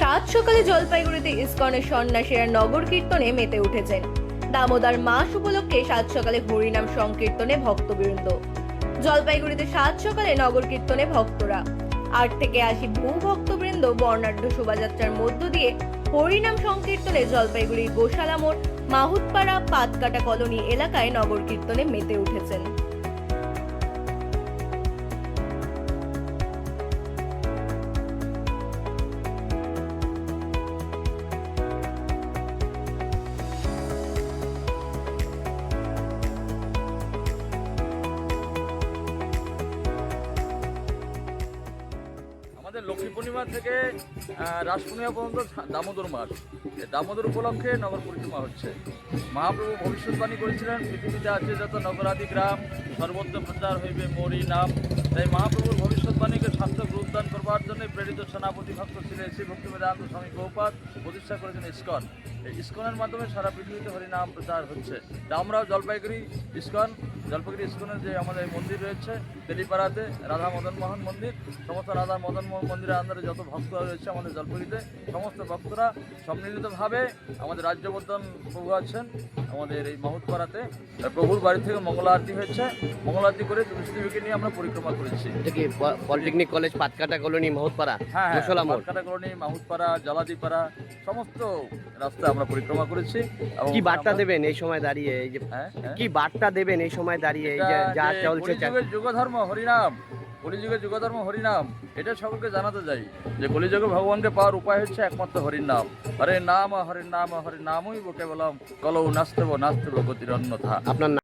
সাত সকালে জলপাইগুড়িতে ইস্কনের সন্ন্যাসীরা নগর কীর্তনে মেতে উঠেছেন। দামোদর মাস উপলক্ষে সাত সকালে হরিনাম সংকীর্তনে ভক্তবৃন্দ। জলপাইগুড়িতে সাত সকালে নগর কীর্তনে ভক্তরা। আট থেকে আশি বহু ভক্তবৃন্দ বর্ণাঢ্য শোভাযাত্রার মধ্য দিয়ে হরিনাম সংকীর্তনে জলপাইগুড়ির গোশালা মোড়, মাহুতপাড়া, পাতকাটা কলোনি এলাকায় নগর কীর্তনে মেতে উঠেছেন। লক্ষ্মী পূর্ণিমা থেকে রাস পূর্ণিমা পর্যন্ত দামোদর মাস দামোদর উপলক্ষে নগর পরিক্রমা হচ্ছে। মহাপ্রভু ভবিষ্যৎবাণী করেছিলেন, পৃথিবীতে আছে যত নগরাদি গ্রাম, সর্বত্র প্রচার হইবে মরি নাম তাই মহাপ্রভুর ভবিষ্যৎবাণীকে স্বাস্থ্য উদ্যান করবার জন্য প্রেরিত সেনাপতি ভক্ত ছিলেন শ্রী ভক্তি বেদান্ত স্বামী গৌপাদ, প্রতিষ্ঠা করেছেন ইস্কন। এই ইস্কনের মাধ্যমে সারা পৃথিবীতে হরিনাম প্রচার হচ্ছে। তা আমরাও জলপাইগুড়ি ইস্কন, জলপাইগুড়ি ইস্কনের যে আমাদের মন্দির রয়েছে, তেলিপাড়াতে রাধা মদন মোহন মন্দির, সমস্ত রাধা মদন মোহন মন্দিরের আন্দারে যত ভক্তরা রয়েছে আমাদের জলপাইগুড়িতে, সমস্ত ভক্তরা সম্মিলিতভাবে আমাদের রাজ্যবর্ধন প্রভু আছেন, আমাদের এই মাহুতপাড়াতে প্রভুর বাড়ি থেকে মঙ্গল আরতি হয়েছে। মঙ্গল আরতি করে তুলসী দেবীকে নিয়ে আমরা পরিক্রমা করেছি। Polytechnic college Patkata colony Mahatpara হ্যাঁ গোসলা মোড়। হ্যাঁ কলোনি মাহুতপাড়া জলাদিপাড়া সমস্ত রাস্তা আমরা পরিক্রমা করেছি কি বার্তা দেবেন এই সময় দাঁড়িয়ে? এই যে হ্যাঁ হ্যাঁ। কি বার্তা দেবেন এই সময় দাঁড়িয়ে? এই যে যা চলছে যুগধর্ম হরিনাম কলিযুগের যুগধর্ম হরিনাম এটা সকলকে জানাতে যাই যে কলিযুগে ভগবানকে পাওয়ার উপায় হচ্ছে একমাত্র হরির নাম হরে নাম হরে নাম হরে নামই বকে বললাম কলৌ নাস্তব নাস্তব গতির অন্যথা আপনার